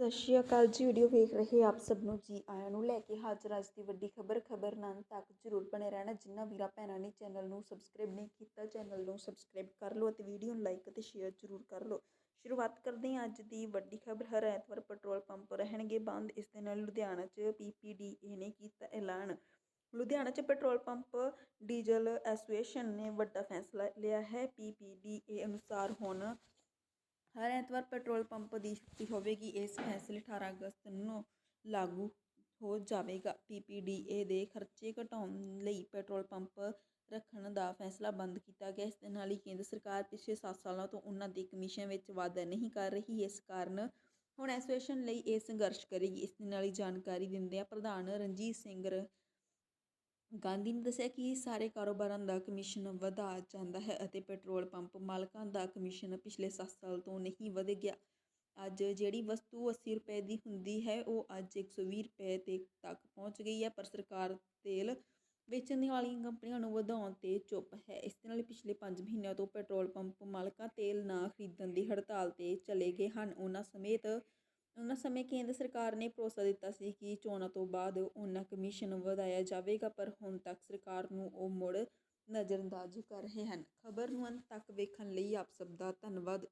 ਸਤਿ ਸ਼੍ਰੀ ਅਕਾਲ ਜੀ, ਵੀਡੀਓ ਵੇਖ ਰਹੇ ਆਪ ਸਭ ਨੂੰ ਜੀ ਆਇਆਂ ਨੂੰ ਲੈ ਕੇ ਹਾਜ਼ਰ ਅੱਜ ਦੀ ਵੱਡੀ ਖਬਰ ਖਬਰ ਨਾਲ ਤੱਕ ਜ਼ਰੂਰ ਬਣੇ ਰਹਿਣਾ। ਜਿੰਨਾ ਵੀਰਾ ਭੈਣਾਂ ਨੇ ਚੈਨਲ ਨੂੰ ਸਬਸਕ੍ਰਾਈਬ ਨਹੀਂ ਕੀਤਾ, ਚੈਨਲ ਨੂੰ ਸਬਸਕ੍ਰਾਈਬ ਕਰ ਲਓ ਅਤੇ ਵੀਡੀਓ ਨੂੰ ਲਾਈਕ ਅਤੇ ਸ਼ੇਅਰ ਜ਼ਰੂਰ ਕਰ ਲਓ। ਸ਼ੁਰੂਆਤ ਕਰਦੇ ਹਾਂ ਅੱਜ ਦੀ ਵੱਡੀ ਖਬਰ। ਹਰ ਐਤਵਾਰ ਪੈਟਰੋਲ ਪੰਪ ਰਹਿਣਗੇ ਬੰਦ। ਇਸ ਦੇ ਨਾਲ ਲੁਧਿਆਣਾ 'ਚ ਪੀਪੀਡੀਏ ਨੇ ਕੀਤਾ ਐਲਾਨ। ਲੁਧਿਆਣਾ 'ਚ ਪੈਟਰੋਲ ਪੰਪ ਡੀਜ਼ਲ ਐਸੋਸੀਏਸ਼ਨ ਨੇ ਵੱਡਾ ਫੈਸਲਾ ਲਿਆ ਹੈ। ਪੀਪੀਡੀਏ ਅਨੁਸਾਰ ਹੁਣ ਹਰ ਐਤਵਾਰ ਪੈਟਰੋਲ ਪੰਪ ਦੀ ਛੁੱਟੀ ਹੋਵੇਗੀ। ਇਸ ਫੈਸਲੇ 18 ਅਗਸਤ ਨੂੰ ਲਾਗੂ ਹੋ ਜਾਵੇਗਾ। ਪੀਪੀਡੀਏ ਦੇ ਖਰਚੇ ਘਟਾਉਣ ਲਈ ਪੈਟਰੋਲ ਪੰਪ ਰੱਖਣ ਦਾ ਫੈਸਲਾ ਬੰਦ ਕੀਤਾ ਗਿਆ। ਇਸ ਦੇ ਨਾਲ ਹੀ ਕੇਂਦਰ ਸਰਕਾਰ ਪਿਛਲੇ 7 ਸਾਲਾਂ ਤੋਂ ਉਹਨਾਂ ਦੀ ਕਮਿਸ਼ਨ ਵਿੱਚ ਵਾਧਾ ਨਹੀਂ ਕਰ ਰਹੀ। ਇਸ ਕਾਰਨ ਹੁਣ ਐਸੋਸੀਏਸ਼ਨ ਲਈ ਇਹ ਸੰਘਰਸ਼ ਕਰੇਗੀ। ਇਸ ਦੇ ਨਾਲ ਹੀ ਜਾਣਕਾਰੀ ਦਿੰਦਿਆਂ ਪ੍ਰਧਾਨ ਰਣਜੀਤ ਸਿੰਘ ਗਾਂਧੀ ਨੇ ਦੱਸਿਆ ਕਿ ਸਾਰੇ ਕਾਰੋਬਾਰਾਂ ਦਾ ਕਮਿਸ਼ਨ ਵਧਾ ਜਾਂਦਾ ਹੈ ਅਤੇ ਪੈਟਰੋਲ ਪੰਪ ਮਾਲਕਾਂ ਦਾ ਕਮਿਸ਼ਨ ਪਿਛਲੇ 7 ਸਾਲ ਤੋਂ ਨਹੀਂ ਵਧ ਗਿਆ। ਅੱਜ ਜਿਹੜੀ ਵਸਤੂ 80 ਰੁਪਏ ਦੀ ਹੁੰਦੀ ਹੈ, ਉਹ ਅੱਜ 120 ਰੁਪਏ ਤੇ ਤੱਕ ਪਹੁੰਚ ਗਈ ਹੈ, ਪਰ ਸਰਕਾਰ ਤੇਲ ਵੇਚਣ ਵਾਲੀਆਂ ਕੰਪਨੀਆਂ ਨੂੰ ਵਧਾਉਣ ਤੇ ਚੁੱਪ ਹੈ। ਇਸ ਦੇ ਨਾਲ ਪਿਛਲੇ 5 ਮਹੀਨਿਆਂ ਤੋਂ ਪੈਟਰੋਲ ਪੰਪ ਮਾਲਕਾਂ ਤੇਲ ਨਾ ਖਰੀਦਣ ਦੀ ਹੜਤਾਲ ਤੇ ਚਲੇ ਗਏ ਹਨ। ਉਹਨਾਂ ਸਮੇਤ ਉਹਨਾਂ ਸਮੇਂ ਕੇਂਦਰ ਸਰਕਾਰ ਨੇ ਭਰੋਸਾ ਦਿੱਤਾ ਸੀ ਕਿ ਚੋਣਾਂ ਤੋਂ ਬਾਅਦ ਉਹਨਾਂ ਕਮਿਸ਼ਨ ਵਧਾਇਆ ਜਾਵੇਗਾ, ਪਰ ਹੁਣ ਤੱਕ ਸਰਕਾਰ ਨੂੰ ਉਹ ਮੁੜ ਨਜ਼ਰਅੰਦਾਜ਼ ਕਰ ਰਹੇ ਹਨ। ਖਬਰ ਨੂੰ ਅੰਤ ਤੱਕ ਵੇਖਣ ਲਈ ਆਪ ਸਭ ਦਾ ਧੰਨਵਾਦ।